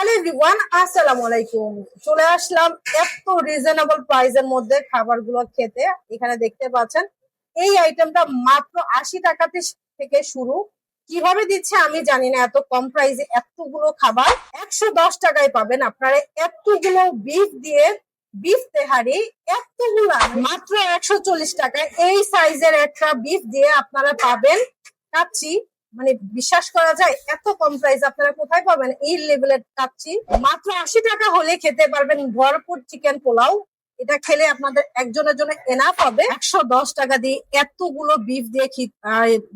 Hello everyone আসসালামু আলাইকুম। চলে আসলাম এত রিজনেবল প্রাইসের মধ্যে খাবারগুলো খেতে। এখানে দেখতে পাচ্ছেন, এই আইটেমটা মাত্র আশি টাকাতে থেকে শুরু। কীভাবে দিচ্ছে আমি জানি না, এত কম প্রাইসে এতগুলো খাবার। একশো দশ টাকায় পাবেন আপনারা। এতগুলো বিফ দিয়ে বিফ তেহারি, এতগুলা মাত্র একশো চল্লিশ টাকায়। এই সাইজের একটা বিফ দিয়ে আপনারা পাবেন। কাচ্ছি মানে বিশ্বাস করা যায়, এত কম প্রাইস আপনারা কোথায় পাবেন? এই লেভেলের কাচ্ছি মাত্র আশি টাকা হলে খেতে পারবেন ভরপুর চিকেন পোলাও। এটা খেলে আপনাদের একজনের জন্য এনাফ হবে। একশো দশ টাকা দিয়ে এতগুলো বিফ দিয়ে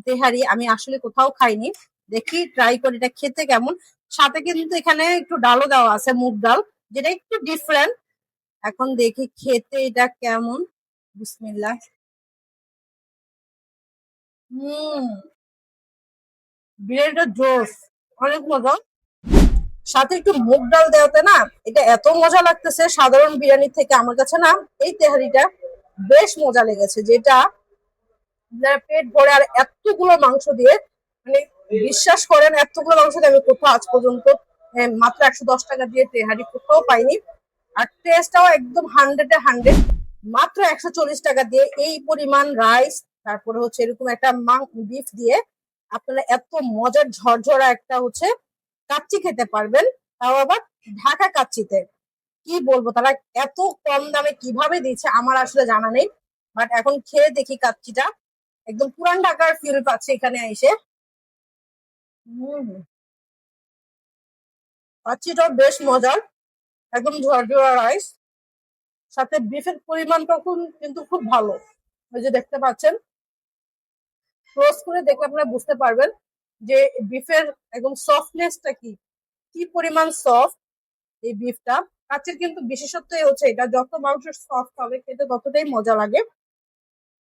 তেহারি আমি আসলে কোথাও খাইনি। দেখি ট্রাই করি এটা খেতে কেমন। সাথে কিন্তু এখানে একটু ডালও দেওয়া আছে, মুগ ডাল, যেটা একটু ডিফারেন্ট এখন দেখি খেতে এটা কেমন। বিসমিল্লাহ। হুম। বিরিয়ানিটা জোস। অনেক মজা। সাথে একটু মুগ ডাল দেওয়াতে না, এটা এত মজা লাগতেছে সাধারণ বিরিয়ানি থেকে আমার কাছে না, এই তেহারিটা বেশ মজা লেগেছে, যেটা পেট ভরে আর এতগুলো মাংস দিয়ে মানে বিশ্বাস করেন এতগুলো মাংস দিয়ে আমি কোথাও আজ পর্যন্ত মাত্র একশো দশ টাকা দিয়ে তেহারি কোথাও পাইনি। আর টেস্টটাও একদম হান্ড্রেডে হান্ড্রেড মাত্র একশো চল্লিশ টাকা দিয়ে এই পরিমাণ রাইস তারপরে হচ্ছে এরকম একটা মাং বিফ দিয়ে আপনারা এত মজার ঝরঝরা একটা হচ্ছে কাচ্চি খেতে পারবেন। তাও আবার ঢাকা কাচ্চিতে। কি বলব, তারা এত কম দামে কীভাবে দিচ্ছে আমার আসলে জানা নেই। বাট এখন খেয়ে দেখি কাচ্চিটা। একদম পুরান ঢাকার ফিল পাচ্ছে এখানে এসে। কাচ্চিটাও বেশ মজার। একদম ঝরঝরা রাইস সাথে বিফের পরিমাণটা কিন্তু খুব ভালো। ওই যে দেখতে পাচ্ছেন। ক্লোজ করে দেখলে আপনারা বুঝতে পারবেন যে বিফের একদম সফটনেসটা কি? কি পরিমাণ সফট এই বিফটা কাচ্চির কিন্তু বিশেষত্বই হচ্ছে এটা, যত মাংস সফট হবে, খেতে ততটাই মজা লাগে।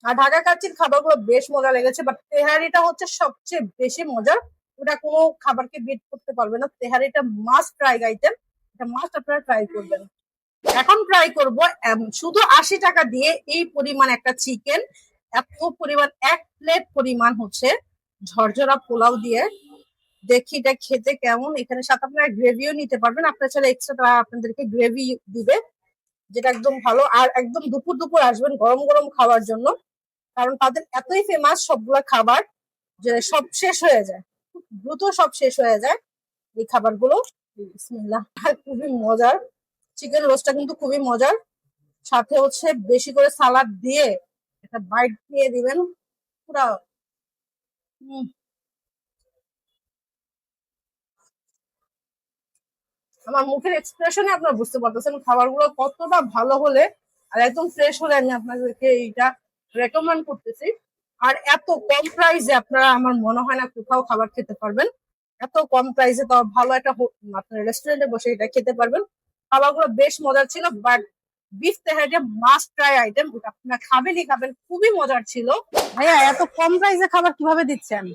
আর ঢাকা কাচ্চির খাবারগুলো বেশ মজা লেগেছে বাট তেহারিটা হচ্ছে সবচেয়ে বেশি মজার। ওটা কোনো খাবারকে বিট করতে পারবে না। তেহারিটা মাস্ট ট্রাই আইটেম এটা মাস্ট আপনারা ট্রাই করবেন। এখন ট্রাই করব শুধু আশি টাকা দিয়ে এই পরিমাণ একটা চিকেন এত পরিমাণ, এক প্লেট পরিমাণ হচ্ছে ঝরঝরা পোলাও দিয়ে। দেখি এটা খেতে কেমন। এখানে সাথে আপনারা গ্রেভিও নিতে পারবেন। আপনার ছাড়া এক্সট্রা আপনাদেরকে গ্রেভি দিবে, যেটা একদম ভালো। আর একদম দুপুর দুপুর আসবেন গরম গরম খাওয়ার জন্য। কারণ তাদের এতই ফেমাস সবগুলা খাবার যে সব শেষ হয়ে যায়। খুব দ্রুত সব শেষ হয়ে যায় এই খাবারগুলো। খুবই মজার। চিকেন রোস্টটা কিন্তু খুবই মজার। সাথে হচ্ছে বেশি করে সালাদ দিয়ে একটা বাইট দিয়ে দিবেন। পুরা আমার মুখের এক্সপ্রেশনে আপনারা বুঝতে পারতেছেন খাবারগুলো কতটা ভালো হলে আর একদম ফ্রেশ হলে আমি আপনাদেরকে এইটা রেকমেন্ড করতেছি। আর এত কম প্রাইসে আপনারা, আমার মনে হয় না কোথাও খাবার খেতে পারবেন। এত কম প্রাইসে তো ভালো একটা আপনার রেস্টুরেন্টে বসে এটা খেতে পারবেন। খাবারগুলো বেশ মজার ছিল বাট বিফ তেহারিটা মাস্ট ট্রাই আইটেম আপনারা খাবেনই খাবেন খুবই মজার ছিল। ভাইয়া এত কম প্রাইসে খাবার কীভাবে দিচ্ছেন?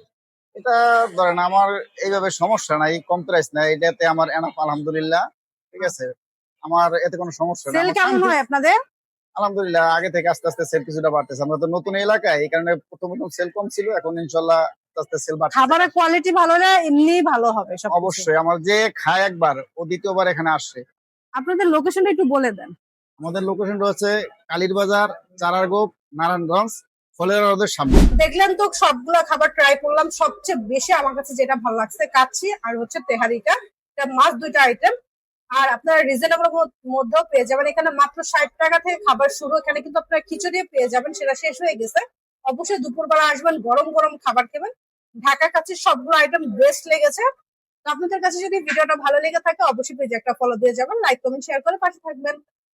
এটা ধরেন আমার এইভাবে সমস্যা নাই কম প্রাইস নাই এটাতে আমার এনাফ আলহামদুলিল্লাহ। ঠিক আছে? আমার এতে কোনো সমস্যা নাই। সেল কেমন হয় আপনাদের? আলহামদুলিল্লাহ আগে থেকে আস্তে আস্তে সেল কিছুটা বাড়তেছে। আমরা তো নতুন এলাকায় এই কারণে প্রথম প্রথম সেল কম ছিল এখন ইনশাল্লাহ আস্তে আস্তে সেল বাড়ছে খাবারের কোয়ালিটি ভালো হলে এমনিই ভালো হবে অবশ্যই আমার যে খায় একবার ও দ্বিতীয়বার এখানে আসছে আপনাদের লোকেশনটা একটু বলে দেন। আমাদের লোকেশনটা হচ্ছে কালীর বাজার চারারগোপ নারায়ণগঞ্জ, ফলের রোদের সামনে। দেখলেন তো সবগুলা খাবার ট্রাই করলাম, সবচেয়ে বেশি আমার কাছে যেটা ভালো লাগছে কাচ্ছি আর হচ্ছে তেহারিটা। এটা মাছ দুইটা আইটেম আর আপনারা রিজনেবল মধ্যেও পেয়ে যাবেন। এখানে মাত্র ষাট টাকা থেকে খাবার শুরু। এখানে কিন্তু আপনারা খিচুড়ি পেয়ে যাবেন, সেটা শেষ হয়ে গেছে। অবশ্যই দুপুরবেলা আসবেন, গরম গরম খাবার খাবেন। ঢাকা কাছে সবগুলো আইটেম বেস্ট লেগেছে। তো আপনাদের কাছে যদি ভিডিওটা ভালো লেগে থাকে, অবশ্যই পেজে একটা ফলো দিয়ে যাবেন লাইক কমেন্ট শেয়ার করে পাশে থাকবেন।